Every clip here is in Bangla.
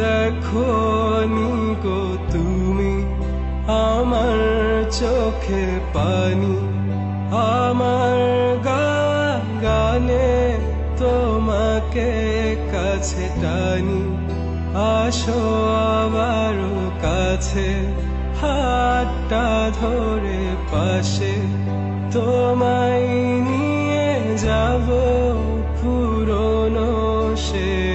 দেখো নিগো তুমি আমার চোখে পানি, আমার গান তোমাকে কাছে টানি। আসো আবারও কাছে, হাতটা ধরে পাশে, তোমায় নিয়ে যাব পুরনো সেদিনে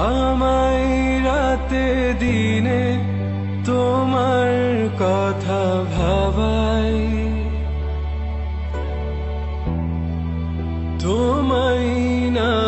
আমায় রাতে দিনে তোমার কথা ভাবাই তোমায় না